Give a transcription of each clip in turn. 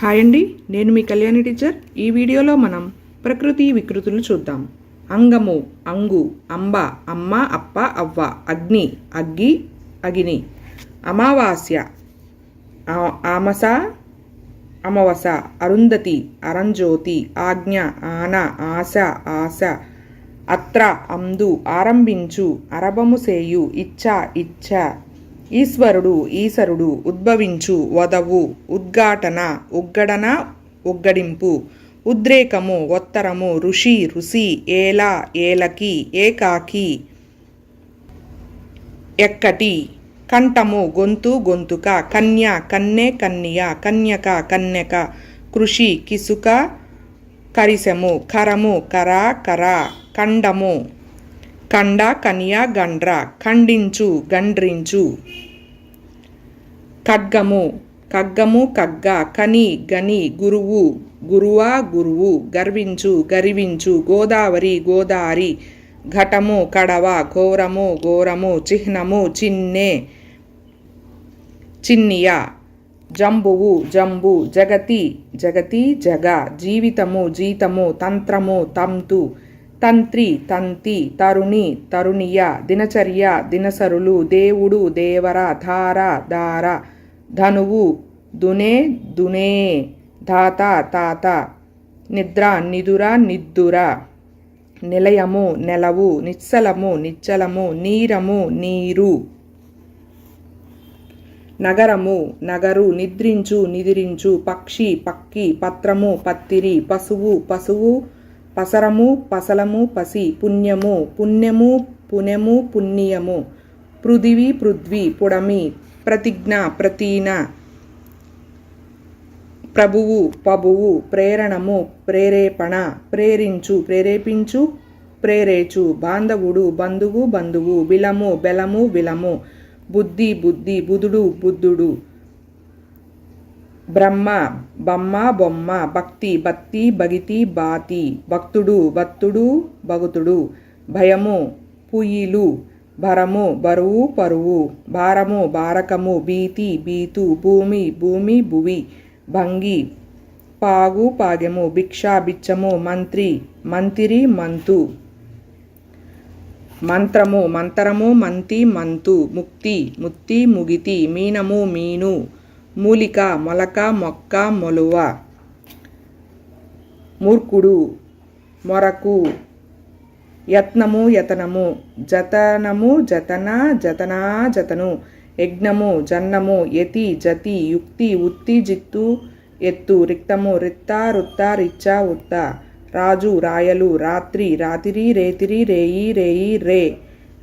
Hi అండి నేను మీ Kalyani teacher. ఈ వీడియోలో మనం ప్రకృతి వికృతులు చూద్దాం. అంగము అంగు అంబ అమ్మ అప్ప అవ్వ అగ్ని అగ్గి అగిని అమావాస్య ఆమస అమవస అరుంధతి అరంజ్యోతి ఆజ్ఞ ఆన ఆశ ఆశ అత్ర అందు ఆరంభించు అరబము సేయు ఇచ్చ ఇచ్చ ఈశ్వరుడు ఈశ్వరుడు ఉద్భవించు వదవు ఉద్ఘాటన ఉగ్గడన ఉగ్గడింపు ఉద్రేకము ఒత్తరము ఋషి ఋషి ఏల ఏలకి ఏకాకి ఎక్కటి కంఠము గొంతు గొంతుక కన్య కన్నె కన్య కన్యక కన్యక కృషి కిసుక కరిసెము కరము కర కర కండము. కండ కనియా గండ్ర ఖండించు గండ్రించు. ఖడ్గము ఖగ్గము కగ్గ కని గని గురువు గురువా గురువు గర్వించు గరివించు గోదావరి గోదారి ఘటము కడవ ఘోరము ఘోరము చిహ్నము చిన్నే చిన్నియ జంబువు జంబు జగతి జగతి జగ జీవితము జీతము తంత్రము తంతు తంత్రి తంతి తరుణి తరుణియ దినచర్య దినసరులు దేవుడు దేవర ధార దార ధనువు దునే దునే ధాత తాత నిద్ర నిదుర నిద్దుర నిలయము నెలవు నిశ్చలము నిశ్చలము నీరము నీరు నగరము నగరు నిద్రించు నిదిరించు పక్షి పక్కి పత్రము పత్తిరి పశువు పశువు పసరము పసలము పసి పుణ్యము పుణ్యము పుణ్యము పుణ్యము పృథివి పృథ్వీ పుడమి ప్రతిజ్ఞ ప్రతీన ప్రభువు పబువు ప్రేరణము ప్రేరేపణ ప్రేరించు ప్రేరేపించు ప్రేరేచు బాంధవుడు బంధువు బంధువు బిలము బెలము విలము బుద్ధి బుద్ధి బుధుడు బుద్ధుడు బ్రహ్మ బొమ్మ బొమ్మ భక్తి భక్తి భగితి బాతి భక్తుడు భక్తుడు భగుతుడు భయము పుయిలు భరము బరువు పరువు భారము బారకము భీతి బీతు భూమి భూమి భువి భంగి పాగు పాగెము భిక్ష బిచ్చము మంత్రి మంతిరి మంతు మంత్రము మంతరము మంతి మంతు ముక్తి ముత్తి ముగితి మీనము మీను మూలిక మొలక మొక్క మొలువ. మూర్ఖుడు మొరకు. యత్నము యతనము. జతనము జతన జతనా జతను. యజ్ఞము జన్నము. యతి జతి. యుక్తి ఉత్తి జిత్తు ఎత్తు. రిక్తము రిత్త రుత్త రిచ్చ ఉత్త. రాజు రాయలు. రాత్రి రాతిరి రేతిరి రేయి రేయి రే.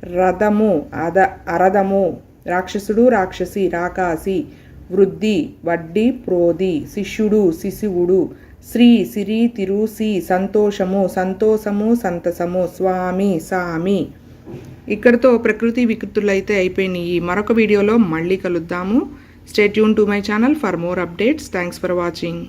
రథము అద అరథము. రాక్షసుడు రాక్షసి రాకాసి. వృద్ధి వడ్డీ ప్రోధి శిష్యుడు శిశువుడు శ్రీ సిరి తిరుసి సంతోషము సంతోషము సంతసము స్వామి సామి. ఇక్కడితో ప్రకృతి వికృతులు అయితే అయిపోయినాయి. మరొక వీడియోలో మళ్ళీ కలుద్దాము. Stay tuned to my channel for more updates thanks for watching